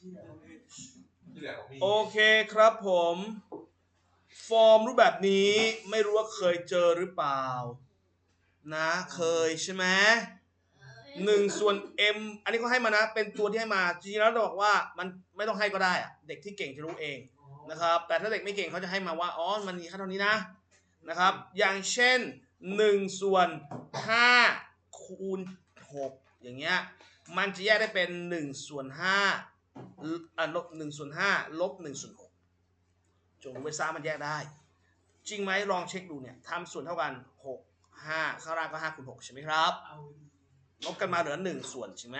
ที่เหลือของพี่โอเคครับผม ฟอร์มรูปแบบนี้ไม่รู้ว่าเคยเจอหรือเปล่า นะเคยใช่ไหมหนึ่งส่วน m อันนี้เขาให้มานะ เป็นตัวที่ให้มาจริงๆแล้วเราบอกว่ามันไม่ต้องให้ก็ได้อะเด็กที่เก่งจะรู้เองนะครับ แต่ถ้าเด็กไม่เก่งเขาจะให้มาว่าอ๋อมันมีค่าเท่านี้นะนะครับ อย่างเช่น1ส่วน5คูณ6อย่างเงี้ยมันจะแยกได้เป็น1ส่วน5 อะลบ1ส่วน5ลบ1ส่วน6จงรู้ไว้ซะมันแยกได้ จริงไหมลองเช็คดูเนี่ยทำส่วนเท่ากัน6 5ข้างล่างก็5คูณ6ใช่ไหมครับลบกันมาเหลือ1ส่วนใช่ไหม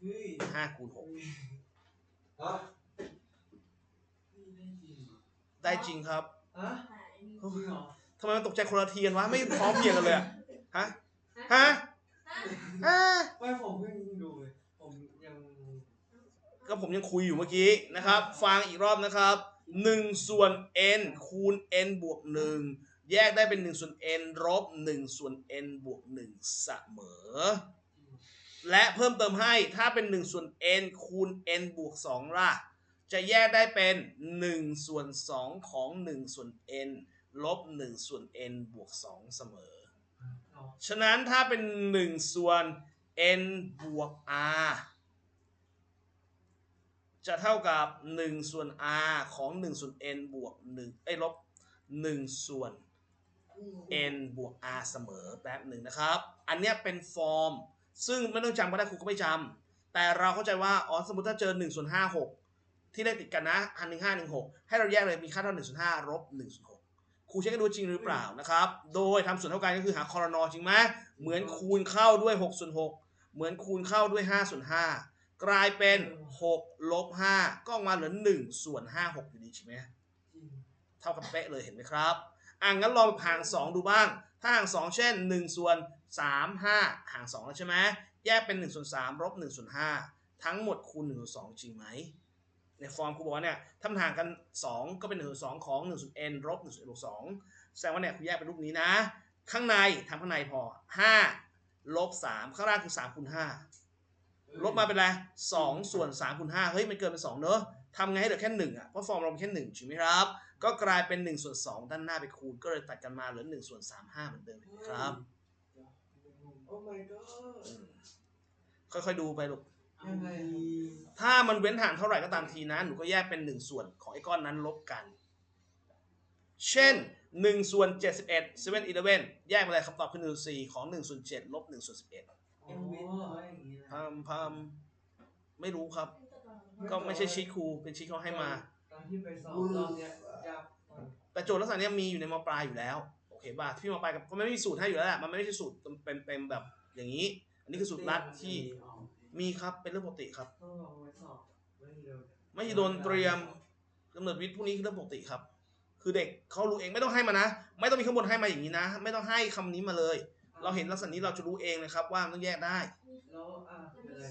เฮ้ย5คูณฮะ6ได้จริงครับทำไมมันตกใจคนละเทียนวะ ไม่พร้อมเพียงกันเลยอะฮะ ฮะฮะไม่ผมเพิ่งดูเลย ก็ผมยังคุยอยู่เมื่อกี้นะครับ ฟังอีกรอบนะครับ1ส่วน n คูณ n บวก 1 แยกได้เป็น1ส่วน n ลบ1ส่วน n บวก1เสมอ และเพิ่มเติมให้ถ้าเป็น1ส่วน n คูณ n บวก 2 ล่ะ จะแยกได้เป็น1ส่วน 2 ของ1ส่วน n ลบ1ส่วน n บวก 2 เสมอเอาฉะนั้นถ้าเป็น1ส่วน n บวก r จะเท่ากับ1ส่วน r ของ1ส่วน n บวก1ไอ้ยลบ1ส่วน n บวก r เสมอแป๊บหนึ่งนะครับ อันเนี้ยเป็นฟอร์ม ซึ่งไม่ต้องจำก็ได้ครูก็ไม่จำแต่เราเข้าใจว่าอ๋อสมมติถ้าเจอ1ส่วน5 6 ที่เลขติดกันนะอันหนึ่งห้าหนึ่งหกให้เราแยกเลยมีค่าเท่า1ส่วน5ลบ1ส่วน6ครูเช็คให้ดูจริงหรือเปล่านะครับ โดยทำส่วนเท่ากันก็คือหาคอรนอจริงไหมเหมือนคูณเข้าด้วย6ส่วน6เหมือนคูณเข้าด้วย5ส่วน5 กลายเป็น6ลบ5ก็มาเหลือ1ส่วน5 6อยู่ดีใช่ไหมเท่ากับเป๊ะเลยเห็นไหมครับอะงั้นลองห่าง 2 ดูบ้าง ถ้าห่าง 2 เช่น 1 ส่วน 3 5 ห่าง 2 แล้วใช่ไหมแยกเป็น 1 ส่วน3ลบ1ส่วน5ทั้งหมดคูณ1ส่วน2จริงไหม ในฟอร์มครูบอกว่าเนี่ยถ้ามันห่างกัน 2 ก็เป็น1ส่วน2ของ1ส่วน n ลบ1ส่วน n บวก2แสดงว่าเนี่ยครูแยกเป็นรูปนี้นะ ข้างในทำข้างในพอ 5 ลบ 3 ข้างล่างคือ 3 คูณ 5 ลบมาเป็นไร2ส่วน3คูณ5เฮ้ยมันเกินเป็น2เนอะทำไงให้เหลือแค่1อะเพราะฟอร์มเราเป็นแค่1ใช่ไหมครับ ก็กลายเป็น1ส่วน2ด้านหน้าไปคูณก็เลยตัดกันมาเหลือ1ส่วน3 5เหมือนเดิมครับ โอ้ my god อืมค่อยๆดูไปลูก ยังไงถ้ามันเว้นห่างเท่าไหร่ก็ตามทีนะ หนูก็แยกเป็น1ส่วนของไอ้ก้อนนั้นลบกัน เช่น1ส่วน71 7 11แยกไปเลยคำตอบคือ1ส่วน4ของ1ส่วน7ลบ1ส่วน11อ๋ออย่างนี้ นะพามพามไม่รู้ครับ ก็ไม่ใช่ชีทครูเป็นชีทเขาให้มา ตอนที่ไปสอบรอบเนี้ยยากตอนแต่โจทย์ลักษณะเนี้ยมีอยู่ในมปลายอยู่แล้วโอเคป่ะที่มปลายกับก็ไม่มีสูตรให้อยู่แล้วแหละมันไม่ใช่สูตรเป็นเป็นแบบอย่างนี้ อันนี้คือสูตรลัดที่มีครับเป็นเรื่องปกติครับ ต้องลองไว้สอบไม่เร็วไม่โดนเตรียมกำเนิดวิทย์พวกนี้คือเรื่องปกติครับ คือเด็กเขารู้เองไม่ต้องให้มานะ ไม่ต้องมีข้างบนให้มาอย่างนี้นะ ไม่ต้องให้คำนี้มาเลย เราเห็นลักษณะนี้เราจะรู้เองเลยครับว่ามันต้องแยกได้ แล้วอะเป็นอะไร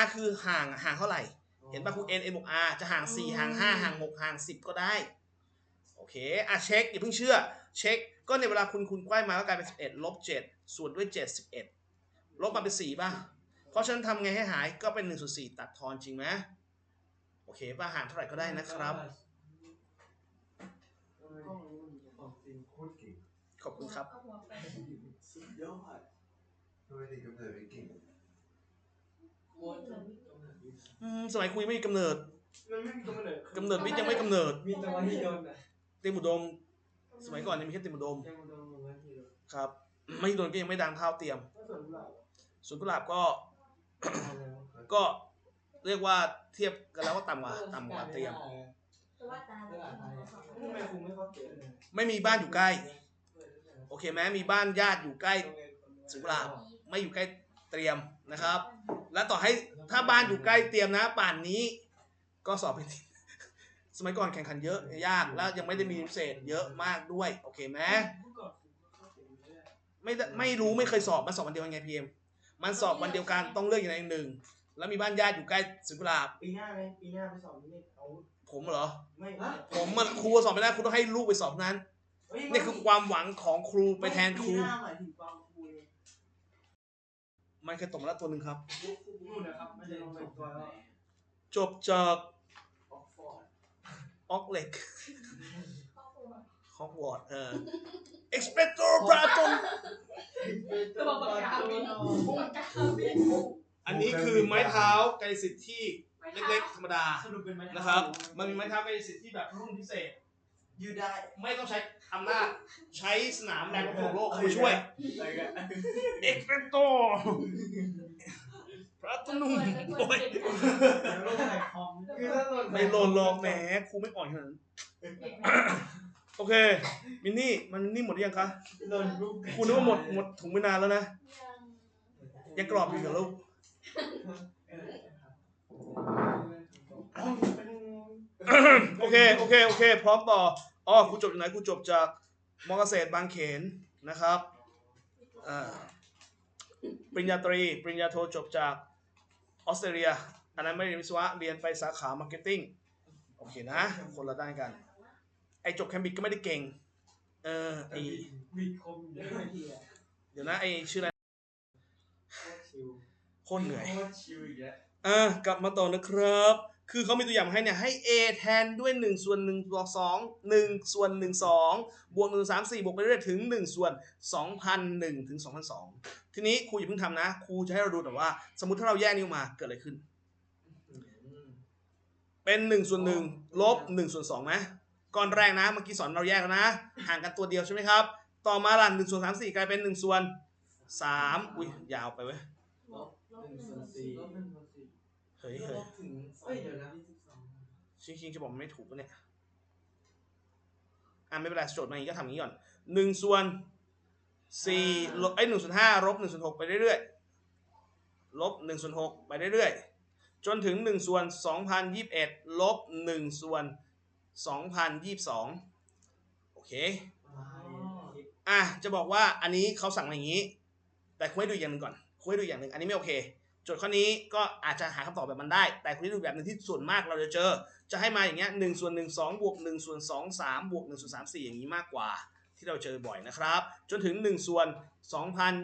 r คือห่างห่างเท่าไหร่ เห็นป่ะครู n n บวก r จะห่าง 4 ห่าง 5 ห่าง 6 ห่าง 10 ก็ได้ โอเค อะเช็คอย่าเพิ่งเชื่อ เช็ค ก็ในเวลาคุณคุณใกล้มาก็กลายเป็น 11 ลบ 7 ส่วนด้วย7 11ลบมาเป็น 4 ป่ะ เพราะฉะนั้นทำไงให้หาย ก็เป็น1ส่วน4ตัดทอนจริงไหมโอเคป่ะห่างเท่าไหร่ก็ได้นะครับ ของจริงโคตรเก่งขอบคุณครับ สุดยอดทำไมถึงกำเนิดเป็นเก่ง อืมสมัยคุยไม่มีกำเนิดมันไม่มีกำเนิดกำเนิดวิทย์ยังไม่กำเนิด มีแต่ว่าที่โดนอะเต็มอุดม สมัยก่อนยังมีแค่เต็มอุดม ยังโดนว่าที่โดนครับไม่โดนก็ยังไม่ดังเท่าเตรียมก็ส่วนเราส่วนกุหลาบก็แล้วก็เรียกว่าเทียบกันแล้วก็ต่ำกว่าต่ำกว่าเตรียมแต่ว่าตาทำไมคุณไม่เข้าเกณฑ์เลยไม่มีบ้านอยู่ใกล้ โอเคไหมมีบ้านญาติอยู่ใกล้ สุกุหลาบ ไม่อยู่ใกล้เตรียมนะครับ และต่อให้ถ้าบ้านอยู่ใกล้เตรียมนะ ป่านนี้ ก็สอบไปที่สมัยก่อนแข่งขันเยอะยากแล้วยังไม่ได้มีพิเศษเยอะมากด้วย โอเคไหมไม่ได้ไม่รู้ไม่เคยสอบมันสอบวันเดียวกันไงพีเอ็มมันสอบวันเดียวกันต้องเลือกอย่างใดอย่างหนึ่ง แล้วมีบ้านญาติอยู่ใกล้สุกุหลาบปีหน้าไหมปีหน้าไปสอบนี่เอาผมเหรอไม่ผมมันครูสอบไม่ได้ครูต้องให้ลูกไปสอบนั้นนี่คือความหวังของครูไปแทนครูปีหน้าห มายถึงความครูเลยมันเคยตกมาแล้วตัวหนึ่งครับ นู่นนะครับไม่ได้ลงไปตัวแล้วจบจากออกฟอร์ดออกเล็กฮอกวอตส์เออ expecto patronum ตัวปากกาบินปากกาบินอันนี้คือไม้เท้ากายสิทธิ์ที่เล็กๆธรรมดาสรุปเป็นไหมนะครับ มันมีไม้เท้ากายสิทธิ์ที่แบบรุ่นพิเศษ ยืดได้ไม่ต้องใช้อำนาจใช้สนามแรงโน้มถ่วงโลกมาช่วยอะไรกัน expecto patronum โอ้ยแล้วลงใส่คอมคือถ้าโดนไม่โลนหรอกแหมครูไม่อ่อนขนาดนั้นโอเค มินนี่ มันนี่หมดหรือยังคะโดนรูปครูนึกว่าหมดหมดถุงไปนานแล้วนะยังกรอบอยู่กับลูก โอ เค โอเค โอเค พร้อมต่อ อ๋อ กูจบจากไหน กูจบจากมอเกษตรบางเขนนะครับอ่าปริญญาตรี ปริญญาโทจบจากออสเตรเลีย อันนั้นไม่เรียนวิศวะ เรียนไปสาขามาร์เก็ตติ้ง โอเคนะ คนละด้านกัน ไอจบแคมบิกก็ไม่ได้เก่ง เออไอมีคมเยเล่อะนนาทีอะเดี๋ยวนะไอชื่ออะไรชิวโคตรเหนื่อยโคตรชิวอีกแล้วอะ กลับมาต่อนะครับ คือเขามีตัวอย่างมาให้เนี่ยให้ a แทนด้วย 1 ส่วน1บวก2 1 ส่วน 1 2 บวก 1 3 4 บวกไปเรื่อยถึง 1 ส่วน 2001 ถึง 2002 ทีนี้ครูอย่าเพิ่งทำนะ ครูจะให้เราดูแต่ว่า สมมติถ้าเราแยกนิ้วมาเกิดอะไรขึ้น เป็น 1 ส่วน 1 ลบ 1 ส่วน2ไหมก่อนแรกนะเมื่อกี้สอนเราแยกแล้วนะ ห่างกันตัวเดียวใช่ไหมครับ ต่อมาหลัง1ส่วน3 4 กลายเป็น 1 ส่วน 3 อุ้ยยาวไปเว้ยลบ1ส่วน4 เฮ้ยลเฮ้ยบถึงเอ้ยเดี๋ยวนะจริงๆจะบอกมันไม่ถูกปะเนี่ย อะไม่เป็นไรโจทย์มาอย่างนี้ก็ทำอย่างนี้ก่อนหนึ่งส่วนสี่ลบไอ้หนึ่งส่วนห้าลบหนึ่งส่วนหกไปเรื่อยๆลบหนึ่งส่วนหกไปเรื่อยๆจนถึงหนึ่งส่วนสองพันยี่สิบเอ็ดลบหนึ่งส่วนสองพันยี่สิบสองโอเคอะจะบอกว่าอันนี้เขาสั่งมาอย่างนี้ แต่คุยดูอีกอย่างหนึ่งก่อนคุยดูอีกอย่างหนึ่งอันนี้ไม่โอเคโจทย์ข้อนี้ก็อาจจะหาคำตอบแบบมันได้ แต่คุยดูแบบหนึ่งที่ส่วนมากเราจะเจอ จะให้มาอย่างเงี้ยหนึ่งส่วนหนึ่งสองบวกหนึ่งส่วนสองสามบวกหนึ่งส่วนสามสี่อย่างนี้มากกว่า ที่เราเจอบ่อยนะครับ จนถึงหนึ่งส่วนสองพัน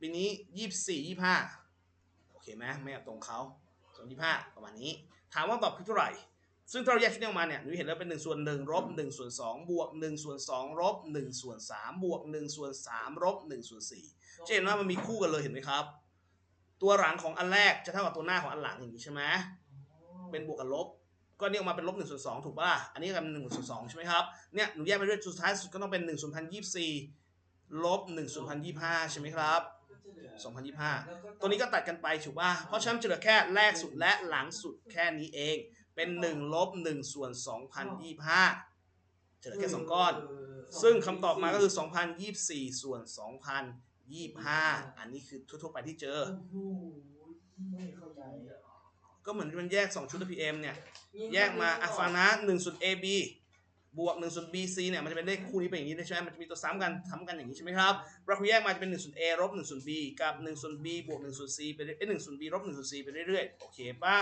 ปีนี้ยี่สี่ยี่ห้าโอเคไหมไม่เอาตรงเขาส่วนยี่ห้าประมาณนี้ ถามว่าตอบคือเท่าไหร่ ซึ่งถ้าเราแยกชุดนี้ออกมาเนี่ยหนูเห็นแล้วเป็น1ส่วน1ลบ1ส่วน2บวก1ส่วน2ลบ1ส่วน3บวก1ส่วน3ลบ1ส่วน4จะเห็นว่ามันมีคู่กันเลยเห็นไหมครับ ตัวหลังของอันแรกจะเท่ากับตัวหน้าของอันหลังอย่างนี้ใช่ไหมเป็นบวกกับลบ ก็นี่ออกมาเป็นลบ1ส่วน2ถูกป่ะล่ะ อันนี้กลายเป็น1ส่วน2ใช่ไหมครับ เนี่ยหนูแยกไปเรื่อยสุดท้ายสุดก็ต้องเป็น1ส่วน1024ลบ1ส่วน1025ใช่ไหมครับ2025ตัวนี้ก็ตัดกันไปถูกป่ะเพราะฉะนั้นจะเหลือแค่แรกสุดและหลังสุดแค่นี้เอง เป็น1ลบ1ส่วน2025จะเหลือแค่2ก้อน ซึ่งคำตอบมาก็คือ2024ส่วน2025อัน ยี่ห้าอันนี้คือทั่วๆไปที่เจอ ไม่เข้าใจก็เหมือนมันแยก2ชุด PM เนี่ย แยกมาอะฟังนะ1ส่วน AB บวก1ส่วน BC เนี่ยมันจะเป็นเลขคู่นี้เป็นอย่างนี้ใช่ไหมมันจะมีตัวซ้ำกันทำกันอย่างนี้ใช่ไหมครับเราคุยแยกมาจะเป็น1ส่วน A ลบ1ส่วน B กับ1ส่วน B บวก1ส่วน C ไปเรื่อย1ส่วน B ลบ1ส่วน C ไปเรื่อยๆโอเคป่ะ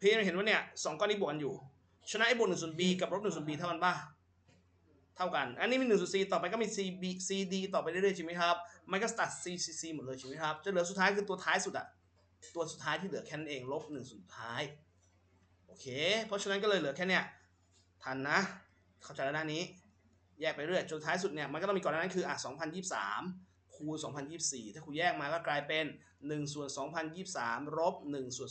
พี่เห็นว่าเนี่ยสองก้อนนี้บวกกันอยู่ฉะนั้นไอ้บวก1ส่วน B กับลบ1ส่วน B เท่ากันป่ะ ท่ากัน อันนี้มี1ส่วน C ต่อไปก็มี C B C D ต่อไปเรื่อยๆใช่ไหมครับ มันก็ตัด C C C หมดเลยใช่ไหมครับ จะเหลือสุดท้ายคือตัวท้ายสุดอะตัวสุดท้ายที่เหลือแค่นั้นเองลบ1สุดท้าย โอเค เพราะฉะนั้นก็เลยเหลือแค่เนี้ยทันนะ เข้าใจแล้วด้านี้ แยกไปเรื่อยจนท้ายสุดเนี่ยมันก็ต้องมีก่อนหน้านั้นคืออะ2023 คูณ 2024 ถ้าคูณแยกมาก็กลายเป็น1ส่วน2023ลบ1ส่วน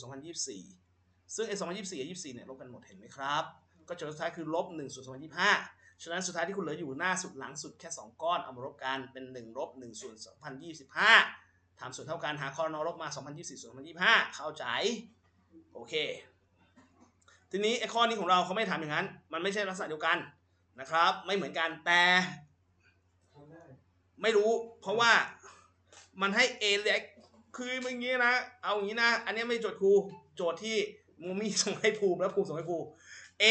2024 ซึ่งไอ้2024กับ24เนี่ยลบกันหมดเห็นไหมครับ ก็จนสุดท้ายคือลบ1ส่วน2025 ฉะนั้นสุดท้ายที่คุณเหลืออยู่หน้าสุดหลังสุดแค่ 2 ก้อนเอามาลบกันเป็น1ลบ1ส่วน2025ทำส่วนเท่ากันหาคอรนอลบมา 2024ส่วน2025 เข้าใจ โอเค ทีนี้ไอ้ข้อนี้ของเราเขาไม่ถามอย่างนั้น มันไม่ใช่ลักษณะเดียวกันนะครับ ไม่เหมือนกันแต่ได้ไม่รู้ เพราะว่ามันให้ A เล็กคือเมื่อกี้นะ เอาอย่างนี้นะ อันนี้ไม่โจทย์ครู โจทย์ที่มูมี่ส่งให้ภูมิแล้วภูมิส่งให้ครู A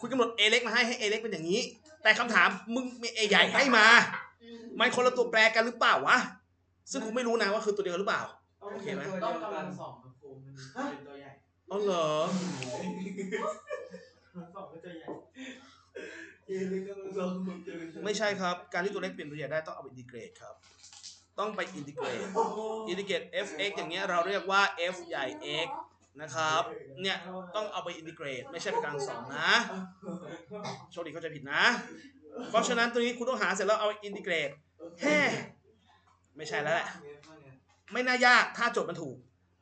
คุณกำหนด A เล็กมาให้ให้ A เล็กเป็นอย่างนี้ แต่คำถามมึงมี A ใหญ่ให้มา มันคนละตัวแปรกันหรือเปล่าวะ ซึ่งกูไม่รู้นะว่าคือตัวเดียวกันหรือเปล่า โอเคไหม ต้องกำลังสองครับครูมันเป็นตัวใหญ่อ๋อเหรอสองก็จะใหญ่เอเลยกำลังสองผมเจอไม่ใช่ครับ การที่ตัวเล็กเปลี่ยนตัวใหญ่ได้ต้องเอาไปอินทิเกรตครับ ต้องไปอินทิเกรต อินทิเกรต f(x) อย่างเงี้ยเราเรียกว่า f ใหญ่ x นะครับ เนี่ยต้องเอาไปอินทิเกรต ไม่ใช่ไปกลางสองนะ โชคดีเข้าใจผิดนะ เพราะฉะนั้นตัวนี้คุณต้องหาเสร็จแล้วเอาอินทิเกรตแฮ่ไม่ใช่แล้วแหละ ไม่น่ายากถ้าโจทย์มันถูก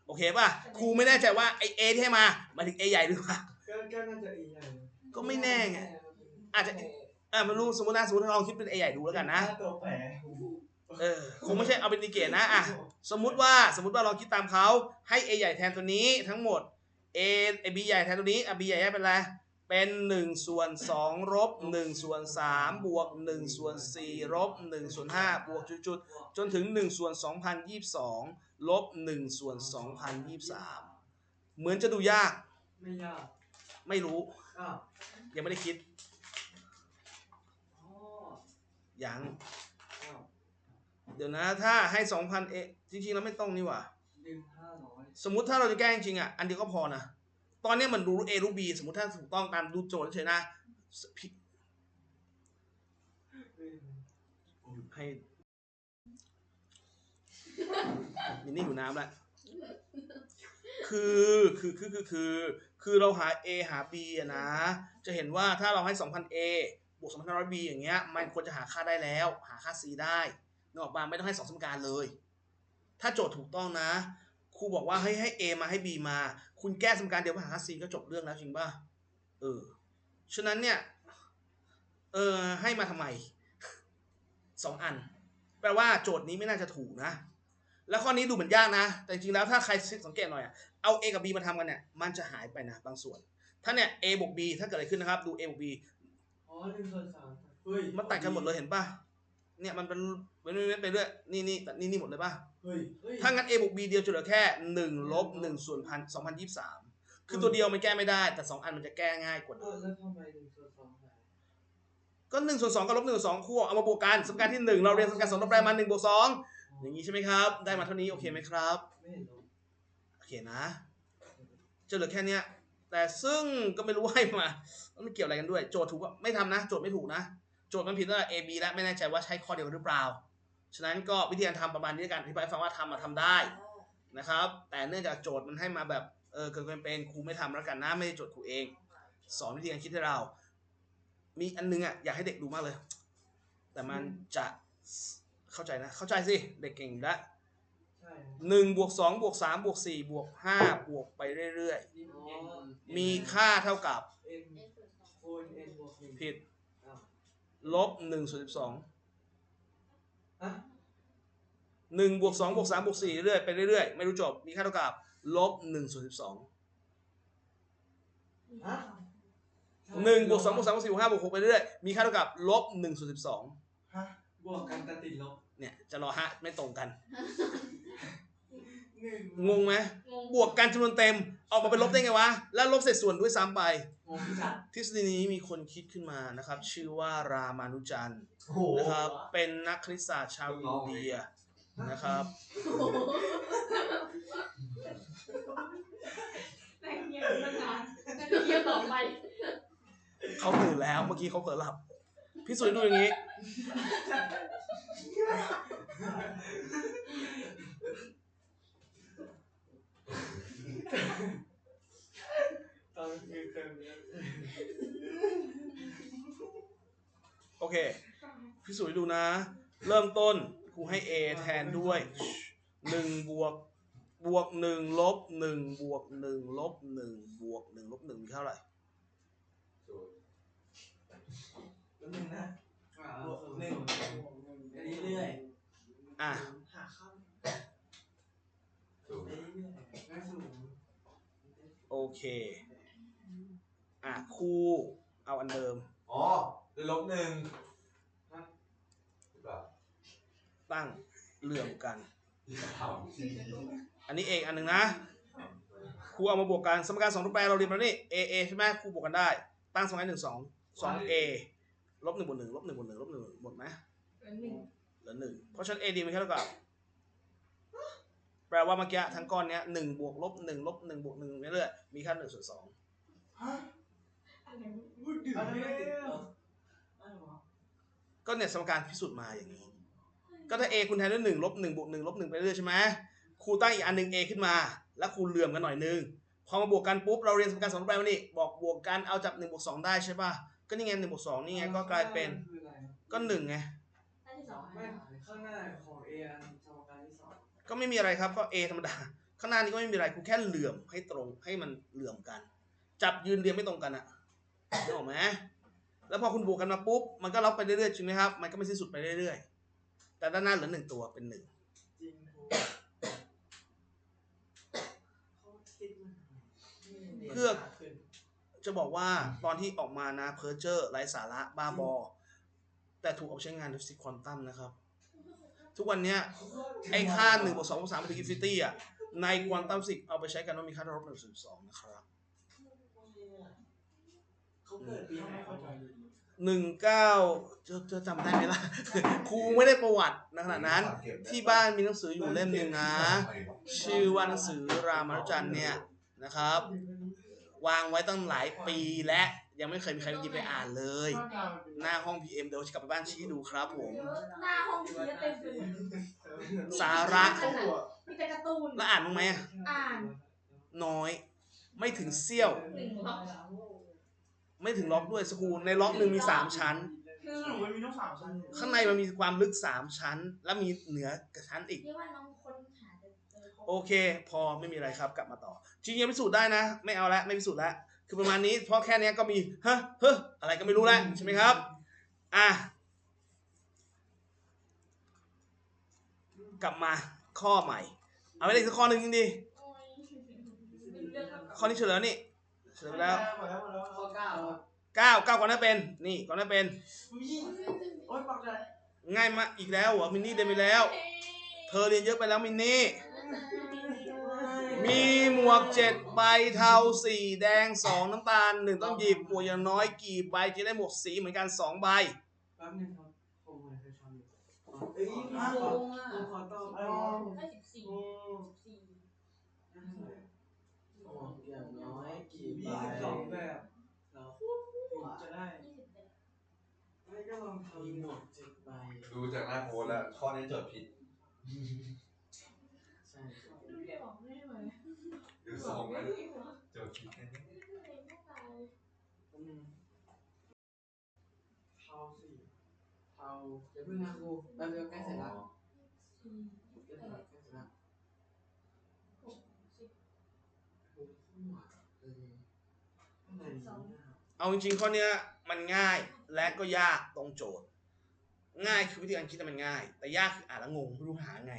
โอเคป่ะ ครูไม่แน่ใจว่าไอเอที่ให้มามาถึง A ใหญ่หรือเปล่าก็น่าจะอีใหญ่ก็ไม่แน่ไงอาจจะอ่ามันรู้สมมตินะสมมติลองคิดเป็น A ใหญ่ดูแล้วกันนะตัวแปร เออคงไม่ใช่เอาเป็นอินทิเกรตนะอะสมมุติว่าสมมติว่าเราคิดตามเขาให้ A ใหญ่แทนตัวนี้ทั้งหมด A A B ใหญ่แทนตัวนี้อะ B ใหญ่เป็นอะไรเป็น1ส่วน2ลบ1ส่วน3บวก1ส่วน4ลบ1ส่วน5บวกจุดๆจนถึง1ส่วน2022ลบ1ส่วน2023 เหมือนจะดูยาก ไม่ยาก ไม่รู้อ้าวยังไม่ได้คิดอ๋อยังอ้าว เดี๋ยวนะถ้าให้2,000เอจริงๆแล้วไม่ต้องนี่หว่าดึงห้าร้อยสมมุติถ้าเราจะแก้จริงๆอะอันเดียวก็พอนะ ตอนนี้มันรู้ A รู้ B สมมติถ้าถูกต้องตามดูโจทย์เฉยๆนะผิดหยุดให้มินนี่อยู่น้ำละคือคือคือคือคือ คือเราหา A หา B อะนะ จะเห็นว่าถ้าเราให้ 2,000 A บวก 2,500 B อย่างเงี้ย มันควรจะหาค่าได้แล้ว หาค่า C ได้ นกออกมาไม่ต้องให้สองสมการเลย ถ้าโจทย์ถูกต้องนะครูบอกว่าให้ให้ A มาให้ B มา คุณแก้สมการเดียวกับหาค่า C ก็จบเรื่องแล้วจริงป่ะเออฉะนั้นเนี่ยเออให้มาทำไมสองอัน แปลว่าโจทย์นี้ไม่น่าจะถูกนะ แล้วข้อนี้ดูเหมือนยากนะ แต่จริงๆแล้วถ้าใครสังเกตหน่อยอะเอา A กับ B มาทำกันเนี่ยมันจะหายไปนะบางส่วน ถ้าเนี่ย A บวก B ถ้าเกิดอะไรขึ้นนะครับ ดู A บวก B อ๋อหนึ่งส่วนสามเฮ้ยมันตัดกันหมดเลยเห็นป่ะ เนี่ยมันเป็นเว้นๆไปเรื่อยนี่นี่ตัดนี่นี่หมดเลยป่ะเฮ้ยเฮ้ยถ้างั้น A บวก B เดียวจะเหลือแค่1ลบ1ส่วนพัน2023คือตัวเดียวมันแก้ไม่ได้ แต่2อันมันจะแก้ง่ายกว่าเออแล้วทำไมหนึ่งส่วนสองหายก็1ส่วน2กับลบ1ส่วน2คู่เอามาบวกกันสมการที่1เราเรียนสมการ2ตัวแปรมา1บวก2อย่างนี้ใช่ไหมครับ ได้มาเท่านี้โอเคไหมครับไม่เห็นหรอกโอเคนะจะเหลือแค่เนี้ยแต่ซึ่งก็ไม่รู้ให้มามันเกี่ยวอะไรกันด้วย โจทย์ถูกก็ไม่ทำนะ โจทย์ไม่ถูกนะโจทย์มันผิดตั้งแต่ A B แล้วไม่แน่ใจว่าใช้ข้อเดียวกันหรือเปล่า ฉะนั้นก็วิธีการทำประมาณนี้แล้วกันอธิบายให้ฟังว่าทำมาทำได้นะครับ แต่เนื่องจากโจทย์มันให้มาแบบเออเกิดเป็นเป็นครูไม่ทำแล้วกันนะไม่ได้โจทย์ครูเอง สอนวิธีการคิดให้เรา มีอันนึงอะอยากให้เด็กดูมากเลย แต่มันจะเข้าใจนะ เข้าใจสิเด็กเก่งอยู่แล้วใช่หนึ่งบวกสองบวกสามบวกสี่บวกห้าบวกไปเรื่อยนี่อ๋อๆมีค่าเท่ากับเอ็นคูณเอ็นบวกหนึ่งผิดอ้าว ลบหนึ่งส่วนสิบสองฮะหนึ่งบวกสองบวกสามบวกสี่เรื่อยๆไปเรื่อยๆ ไม่รู้จบ มีค่าเท่ากับลบหนึ่งส่วนสิบสองฮะหนึ่งบวกสองบวกสามบวกสี่บวกห้าบวกหกไปเรื่อยๆ มีค่าเท่ากับลบหนึ่งส่วนสิบสองฮะบวกกันแต่ติดลบ เนี่ยจะรอฮะไม่ตรงกันหนึ่ งงงไหมบวกกันจำนวนเต็มออกมาเป็นลบได้ไงวะ แล้วลบเศษส่วนด้วยซ้ำไป งงจัดทฤษฎีนี้มีคนคิดขึ้นมานะครับ ชื่อว่ารามานุจันทร์โอ้โหนะครับ เป็นนักคณิตศาสตร์ชาวอินเดียนะครับ แต่เงียบมานานแต่เงียบต่อไปเขาตื่นแล้วเมื่อกี้เขาเผลอหลับพี่สุยดูอย่างนี้ ตอนคือเติมเนี้ยโอเคพี่สุยดูนะ เริ่มต้นครูให้ A แทนด้วยหนึ่งบวกบวกหนึ่งลบหนึ่งบวกหนึ่งลบหนึ่งบวกหนึ่งลบหนึ่งมีเท่าไหร่ศูนย์แป๊บนึงนะอ่าบวกหนึ่งไปเรื่อยอะ หาข้าม ศูน ไป ย์ เรื่อยได้สูง โอเค อะครูเอาอันเดิม อ๋อได้ลบหนึ่งฮะหรือเปล่าตั้งเหลื่อมกันที่ทำอันนี้เอกอันหนึ่งนะครูเอามาบวกกันสมการสองรูปแปรเราเรียนมาแล้วนี่ a a ใช่ไหมครูบวกกันได้ ตั้งสมการหนึ่งสองสอง a ลบหนึ่งบวกหนึ่งลบหนึ่งบวกหนึ่งลบหนึ่งหมดไหมเป็นหนึ่งเหลือหนึ่งเพราะฉะนั้น a d มันแค่เท่ากับ แปลว่าเมื่อกี้ทั้งก้อนเนี้ยหนึ่งบวกลบหนึ่งลบหนึ่งบวกหนึ่งเรื่อยๆมีค่าหนึ่งส่วนสองฮะอะไรพูดถึงไม่ติดลบอะไรวะก็เนี่ยสมการพิสูจน์มาอย่างนี้ ก็ถ้า a คุณแทนด้วยหนึ่งลบหนึ่งบวกหนึ่งลบหนึ่งไปเรื่อยๆใช่ไหมครูตั้งอีกอันหนึ่ง a ขึ้นมา แล้วครูเหลื่อมกันหน่อยนึงพอมาบวกกันปุ๊บเราเรียนสมการสองรูปแบบมานี่บอกบวกกันเอาจากหนึ่งบวกสองได้ใช่ป่ะก็นี่ไงหนึ่งบวกสองนี่ไงก็กลายเป็นคืออะไรก็หนึ่งไงได้ที่สองไม่ข้างหน้าของ A อัน ก็ไม่มีอะไรครับก็ A ธรรมดา ข้างหน้านี้ก็ไม่มีอะไรกูแค่เหลื่อมให้ตรงให้มันเหลื่อมกัน จับยืนเรียงไม่ตรงกันอะนึกออกไหมแล้วพอคุณบวกกันมาปุ๊บมันก็ล็อกไปเรื่อยๆใช่ไหมครับ มันก็ไม่สิ้นสุดไปเรื่อยๆ แต่ด้านหน้าเหลือหนึ่งตัวเป็นหนึ่งจริงครูเขาคิดมาเพื่อจะบอกว่าตอนที่ออกมานะเพอร์เจอร์ไร้สาระบ้าบอ แต่ถูกเอาใช้งานในฟิสิกส์ควอนตัมนะครับ ทุกวันเนี้ยไอ้ค่า1บวก2บวก3ไปถึงอินฟินิตี้อะในควอนตัมฟิสิกส์เอาไปใช้กันว่ามีค่าเท่าลบ1ส่วน2นะครับเขาเกิดปีไหนเขาใจหนึ่งเก้าจะจะจำได้ไหมล่ะ ครูไม่ได้ประวัติในขณะนั้น ที่บ้านมีหนังสืออยู่เล่มหนึ่งนะ ชื่อว่าหนังสือรามนุจันทร์เนี่ยนะครับ วางไว้ตั้งหลายปีและ ยังไม่เคยมีใครหยิบไปอ่านเลย หน้าห้อง PM เดี๋ยวกลับไปบ้านชี้ดูครับผม หน้าห้องเรียนเต็มไปหมดสาระมีแต่การ์ตูนแล้วอ่านบ้างไหมอะอ่านน้อย ไม่ถึงเซี่ยว หนึ่งล็อกไม่ถึงล็อกด้วยสกูลในล็อกหนึ่งมี3ชั้น คือสรุปมันมีทั้งสามชั้นข้างในมันมีความลึก3ชั้น แล้วมีเหนือกับชั้นอีก เรียกว่าน้องคนหาจะเจอโอเค พอไม่มีอะไรครับกลับมาต่อจริงๆยังพิสูจน์ได้นะ ไม่เอาละไม่พิสูจน์ละ คือประมาณนี้เพราะแค่เนี้ยก็มีเฮ้อเฮ้ออะไรก็ไม่รู้แล้วใช่ไหมครับอะกลับมาข้อใหม่ เอาไปเลยสักข้อหนึ่งจริงดิโอ้ยเรื่องข้อนี้เฉลยแล้วนี่เฉลยไปแล้วหมดแล้วหมดแล้วข้อเก้าครับเก้าเก้าก่อนหน้าเป็น นี่ก่อนหน้าเป็นมีโอ๊ยปักใจง่ายมากอีกแล้วเหรอมินนี่เดินไปแล้ว เธอเรียนเยอะไปแล้วมินนี่ มีหมวกเจ็ดใบเทาสี่แดงสองน้ำตาลหนึ่งต้องหยิบหมวกอย่างน้อยกี่ใบจะได้หมวกสีเหมือนกันสองใบแป๊บนึงครับผมเหมือนเคยทำอยู่เอ้ยโกงอะผมขอตอบอ๋อได้สิบสี่อืมสี่อย่างน้อยกี่ใบยี่สิบสองแบบเหรอถึงจะได้ยี่สิบเอ็ดไม่ก็ลองทำมีหมวกเจ็ดใบดูจากหน้าโพสแล้วข้อนี้จดผิด ใช่ ดูเดี๋ยวบอกไม่ไหว ดูทรงแล้วจดผิดแน่อืมเทาสี่เทาเดี๋ยวเพิ่งนะครูแป๊บเดียวใกล้เสร็จแล้วสี่ใกล้เสร็จแล้วใกล้เสร็จแล้วหกสิบหมวกเอออะไรเนี่ยเอาจริงๆข้อเนี้ยมันง่ายและก็ยากตรงโจทย์ ง่ายคือวิธีการคิดแต่มันง่าย แต่ยากคืออ่านแล้วงงไม่รู้หาไง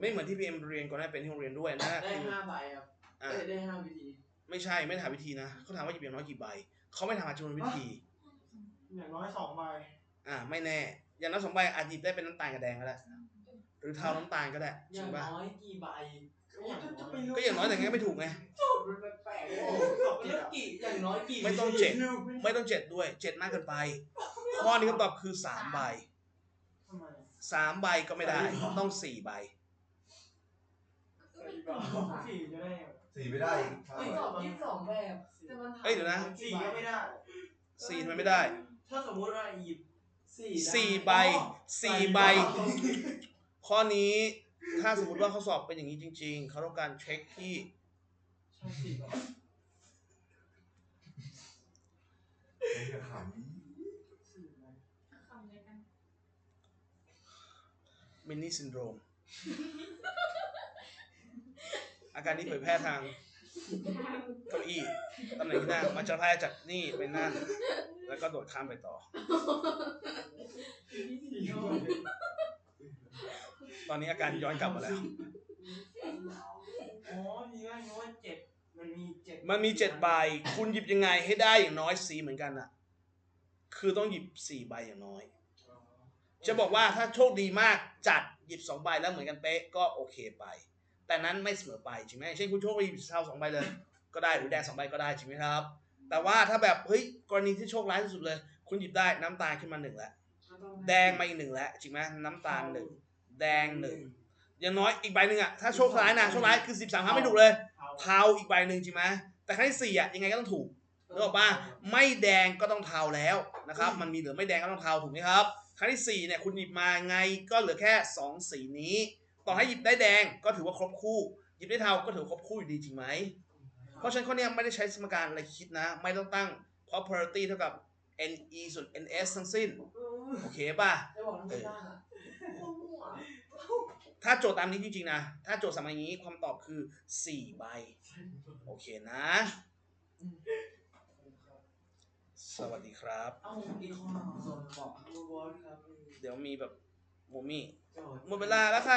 ไม่เหมือนที่พีเอ็มเรียนก่อนหน้าเป็นที่โรงเรียนด้วยนะได้คือห้าใบครับ อะเอ้ยได้ห้าวิธีไม่ใช่ไม่ได้ถามวิธีนะเขาถามว่าหยิบอย่างน้อยกี่ใบเขาไม่ถามหาจำนวนวิธีอย่างน้อยสองใบอ่า ไม่แน่ อย่างน้อยสองใบอาจหยิบได้เป็นน้ำตาลกับแดงก็ได้หรือเทาน้ำตาลก็ได้อใช่ย่างปะน้อยกี่ใบก็อย่างน้อยจะไปรู้ก็อย่างน้อยแต่งั้นไม่ถูกไงโจทย์มันแปลกๆเลยตอบไปแล้วกี่อย่างน้อยกี่ไม่ต้องเจ็ด ไม่ต้องเจ็ดด้วยเจ็ดมากเกินไป ข้อนี้คำตอบคือสามใบทำไมสามใบก็ไม่ได้ ต้องสี่ใบสี่จะได้ สี่ไม่ได้อีกเอ้ยสอบยี่สิบสองแบบแต่มันเอ้ยเดี๋ยวนะ สี่ก็ไม่ได้ สี่ทำไมไม่ได้ถ้าสมมุติว่าหยิบสี่ได้สี่ใบสี่ใบ ข้อนี้ถ้าสมมติว่าเขาสอบเป็นอย่างนี้จริง ๆ เขาต้องการเช็คที่ ใช่สี่ใบขคำเลยกัน มินนี่ซินโดรม อาการนี้เผยแพร่ทางเก้าอี้ตำแหน่งที่นั่งมันจะแพร่จากนี่ไปนั่น แล้วก็โดดข้ามไปต่อ ตอนนี้อาการย้อนกลับมาแล้ว อ๋อทีแรกนึกว่าเจ็ดมันมีเจ็ดมันมีเจ็ดใบ คุณหยิบยังไงให้ได้อย่างน้อยสีเหมือนกันอะคือต้องหยิบสี่ใบอย่างน้อย จะบอกว่าถ้าโชคดีมากจัดหยิบสองใบแล้วเหมือนกันเป๊ะก็โอเคไป แต่นั้นไม่เสมอไปจริงไหมเช่นคุณโชคดีหยิบเท่าสองใบเลย ก็ได้หรือแดงสองใบก็ได้จริงไหมครับ แต่ว่าถ้าแบบเฮ้ยกรณีที่โชคร้ายที่สุดเลย คุณหยิบได้น้ำตาลขึ้นมาหนึ่งแล้วแดงมาอีกหนึ่งแล้วจริงไหมน้ำตาลหนึ่งแดงหนึ่งอย่างน้อยอีกใบหนึ่งอะถ้าโชคร้ายนะโชคร้ายคือสิบสามห้าไม่ถูกเลยเทาอีกใบหนึ่งจริงไหมแต่ครั้งที่สี่อะยังไงก็ต้องถูกนึกออกปะไม่แดงก็ต้องเทาแล้วนะครับ มันมีเหลือไม่แดงก็ต้องเทาถูกไหมครับ ครั้งที่สี่เนี่ยคุณหยิบมาไงก็เหลือแค่สองสีนี้ ต่อให้หยิบได้แดงก็ถือว่าครบคู่หยิบได้เทาก็ถือว่าครบคู่อยู่ดีจริงไหมเพราะฉะนั้นข้อเนี้ยไม่ได้ใช้สมการอะไรคิดนะ ไม่ต้องตั้ง property เท่ากับ ne ส่วน ns ทั้งสิ้น โอเคป่ะจะบอกน้องไม่ได้อะถ้าโจทย์ตามนี้จริงๆนะ ถ้าโจทย์สมัยนี้ความตอบคือ 4 ใบ โอเคนะ สวัสดีครับเอ้าอีกข้อส่วนบอกบอสครับเดี๋ยวมีแบบโมมี่จอดหมดเวลาแล้วค่ะ